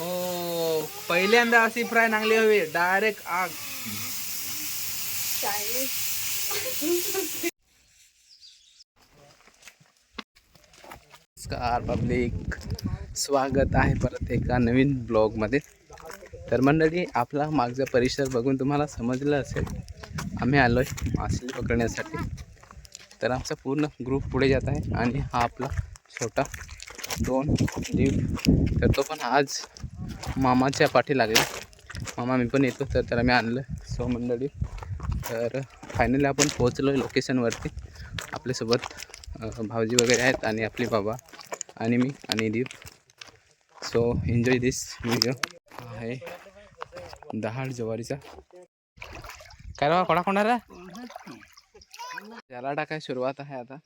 ओ पहिल्यांदा अशी फ्राय नांगली हवी डायरेक्ट आग. नमस्कार पब्लिक स्वागत आहे परत एका नवीन ब्लॉगमध्ये तर मंडळी आपला मागचा परिसर बघून तुम्हाला समजलं असेल आम्ही आलो आहे मासे पकडण्यासाठी. तर आमचा पूर्ण ग्रुप पुढे जात आहे आणि हा आपला छोटा दोन जीव तर तो पण आज मामाच्या पाठी लागला. मामा मी पण येतो. तर त्याला मी आणलं. सो मंडळी तर फायनली आपण पोहोचलो लोकेशनवरती आपल्यासोबत भाऊजी वगैरे आहेत आणि आपले बाबा आणि मी आणि Deep. So enjoy this video आहे दहाड ज्वारीचा. काय रा कोणा कोणा त्याला टाकाय सुरुवात आहे आता.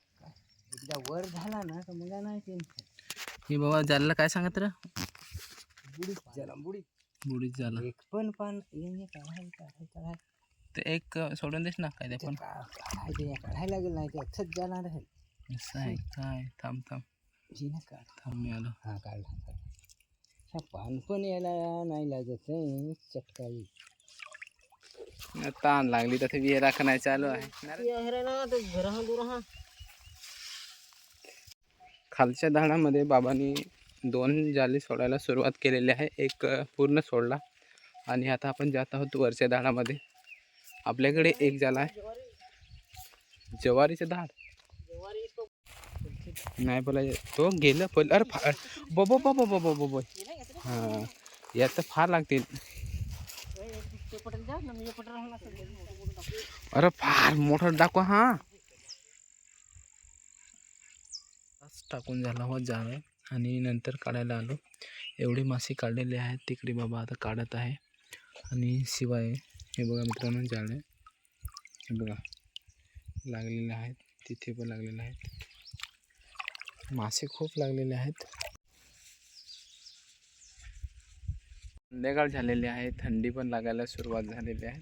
एकदा वर झाला ना तर मला नाही टेन्शन ही बाबा जायला काय सांगत रे? बुडीत झाला बुडीत. बुडीच झालं. एक पण पान येणे काढाय काढाय काढाय ते एक अ, सोडून देस ना काय ते पण? काढायचे काढायला लागेल नाही ते अक्षत जाणार आहे. असं आहे काय? थांब थांब. जिने काढ. थांब मी आलो. हा काढला काढला हा पान पण यायला नाही लागत आहे चटकाई ताण लागली तर ते विहीर राखण्यात चालू आहे. ना तो घरा दुरा खालच्या झाडामध्ये बाबांनी दोन जाली सोडायला सुरुवात केलेली आहे. एक पूर्ण सोडला आणि आता आपण जात आहोत वरच्या झाडामध्ये आपल्याकडे एक जाला आहे. जवारीचं झाड नाही बोला तो गेलं पहिलं अरे फा बबो बबो बबो बबो हां याचं फार लागतील. अरे फार मोठं दाखवा हां. टाकून झाला व जावे आणि नंतर काढायला आलो. एवढी मासे काढलेले आहेत. तिकडे बाबा आता काढत आहे. आणि शिवाय हे बघा मित्रांनो जाळे हे बघा लागलेले आहेत. तिथे पण लागलेले आहेत. मासे खूप लागलेले आहेत. संध्याकाळ झालेली आहे. थंडी पण लागायला सुरुवात झालेली आहे.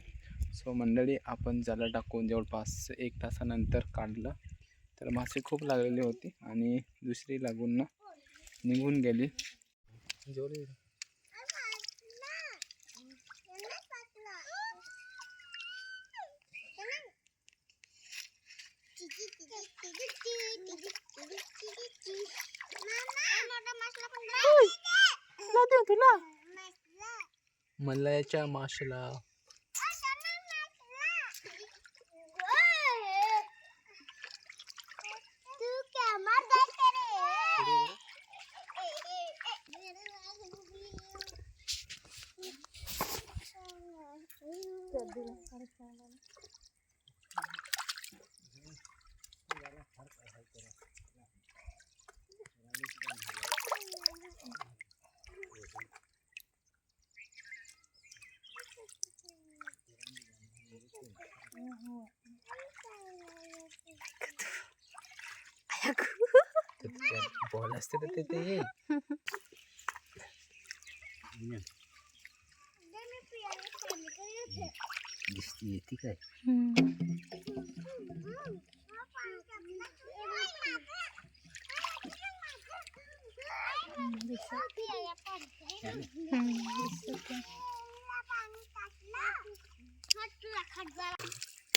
सो मंडळी आपण जाळं टाकून जवळपास एक तासानंतर काढलं. तर मासे खूप लागलेली होती आणि दुसरी लागून ना निघून गेली. मल्ल्याच्या माशला माशाला बॉल असते तर ते- ते दिसती येते काय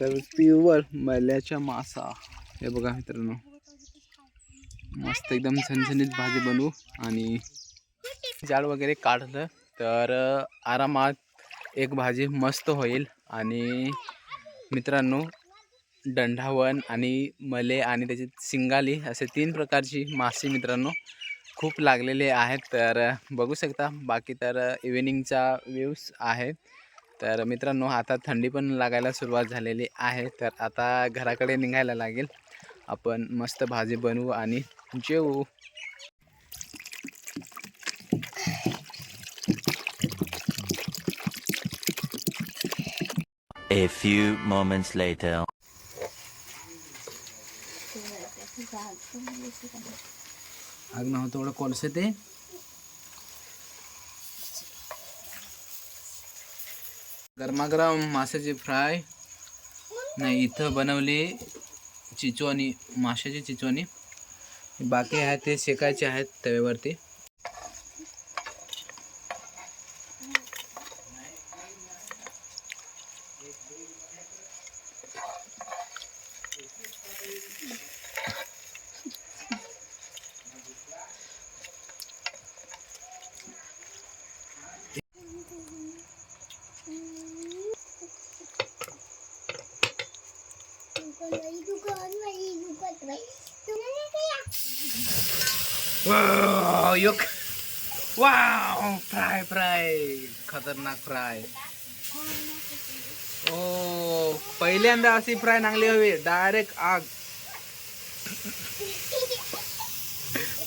तर प्युअर मल्याच्या मासा. हे बघा मित्रांनो. मस्त एकदम झणझणीत भाजी बनवू आणि जाळ वगैरे काढलं तर आरामात एक भाजी मस्त होईल. आणि मित्रांनो दंडावन आणि मले आणि त्याची सिंगाली असे तीन प्रकारची मासे मित्रांनो खूप लागलेले आहेत. तर बघू शकता बाकी तर इव्हिनिंगचा व्ह्यूज आहे. तर मित्रांनो आता थंडी पण लागायला सुरुवात झालेली आहे. तर आता घराकडे निघायला लागेल. आपण मस्त भाजी बनवू आणि जेवू. A few moments later. आग ना थोडं कोळसे ते. गरमागरम माशाची फ्राय. नाही इथं बनवली चिचोनी माशाची चिचोनी. बाकी आहे ते शेकायचे आहेत तव्यावरती. युक वाव फ्राय फ्राय खतरनाक फ्राय ओ पहिल्यांदा अशी फ्राय नांगली हवी. डायरेक्ट आग.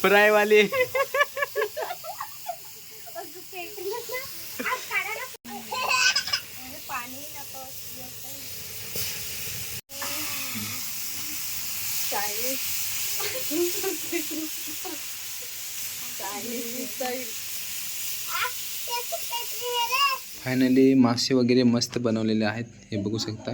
फ्राय वाली फायनली मासे वगैरे मस्त बनवलेले आहेत. हे बघू शकता.